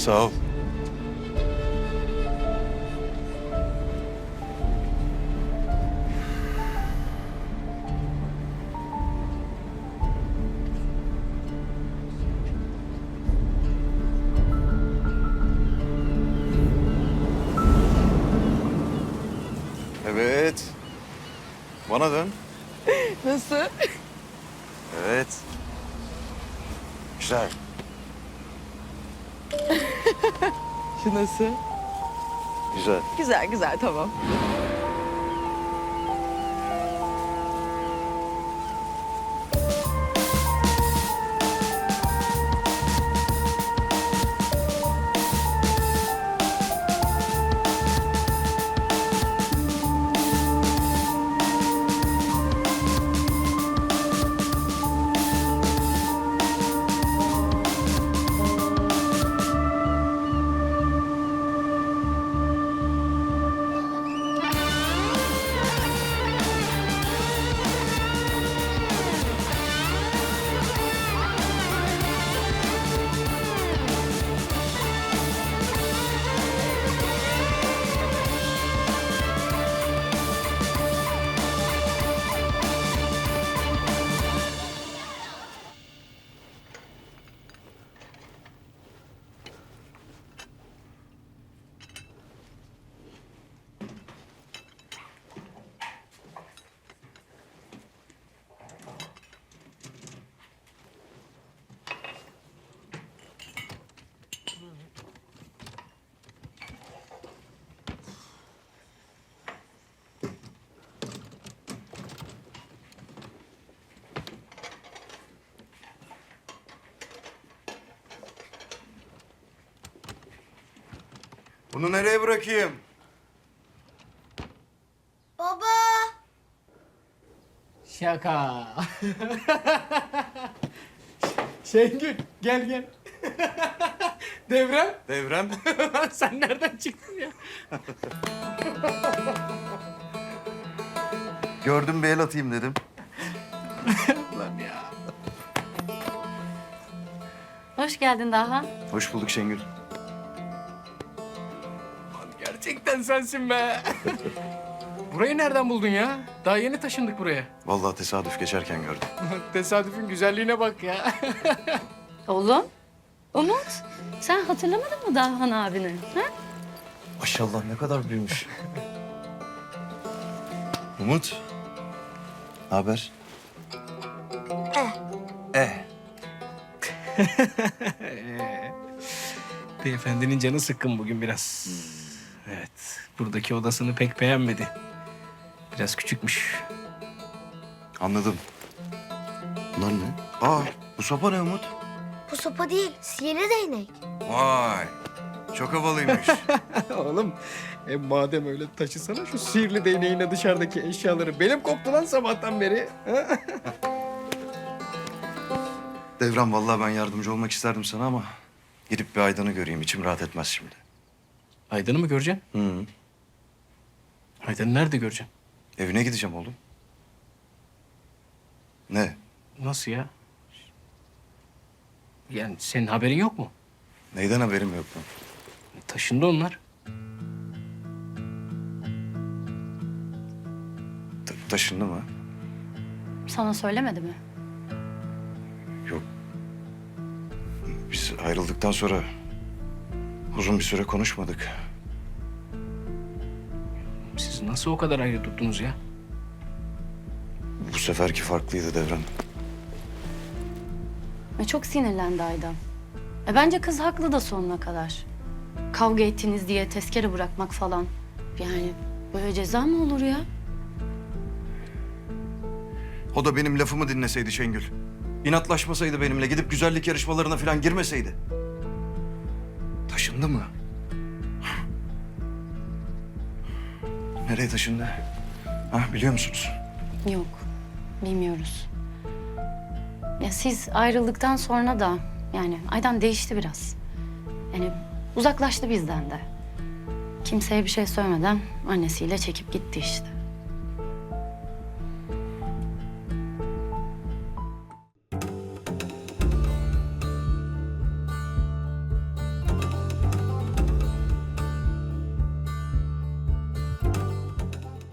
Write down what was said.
Sağ ol. Evet. Bana dön. Nasıl? Evet. Güzel. Şu nasıl? Güzel. Güzel güzel tamam. Bunu nereye bırakayım? Baba. Şaka. Şengül gel gel. Devrem Devrem. sen nereden çıktın ya? Gördüm bir el atayım dedim. Lan ya. Hoş geldin daha. Hoş bulduk Şengül. Gerçekten sensin be. Burayı nereden buldun ya? Daha yeni taşındık buraya. Vallahi tesadüf geçerken gördüm. Tesadüfün güzelliğine bak ya. Oğlum, Umut. Sen hatırlamadın mı Dahan abini? Ha? Maşallah ne kadar büyümüş. Umut. Ne haber? Eh. Eh. Beyefendinin canı sıkkın bugün biraz. Evet, buradaki odasını pek beğenmedi. Biraz küçükmüş. Anladım. Bunlar ne? Aa bu sopa ne Umut? Bu sopa değil, sihirli değnek. Vay. Çok havalıymış. Oğlum, e madem öyle taşısana şu sihirli değneğinle dışarıdaki eşyaları. Benim koptu lan sabahtan beri. Ha? Devrem vallahi ben yardımcı olmak isterdim sana ama... ...gidip bir Aydan'ı göreyim içim rahat etmez şimdi. Aydın'ı mı göreceksin? Hı. Aydın'ı nerede göreceksin? Evine gideceğim oğlum. Ne? Nasıl ya? Yani senin haberin yok mu? Neyden haberim yok mu? Taşındı onlar. Ta- taşındı mı? Sana söylemedi mi? Yok. Biz ayrıldıktan sonra uzun bir süre konuşmadık. Siz nasıl o kadar ayrı tuttunuz ya? Bu seferki farklıydı Devrem. E, çok sinirlendi Aydan. E, bence kız haklı da sonuna kadar. Kavga ettiniz diye tezkere bırakmak falan. Yani böyle ceza mı olur ya? O da benim lafımı dinleseydi Şengül. İnatlaşmasaydı benimle, gidip güzellik yarışmalarına falan girmeseydi. Taşındı mı? Nereye taşındı? Ha, biliyor musunuz? Yok, bilmiyoruz. Ya siz ayrıldıktan sonra da yani Aydan değişti biraz. Yani uzaklaştı bizden de. Kimseye bir şey söylemeden annesiyle çekip gitti işte.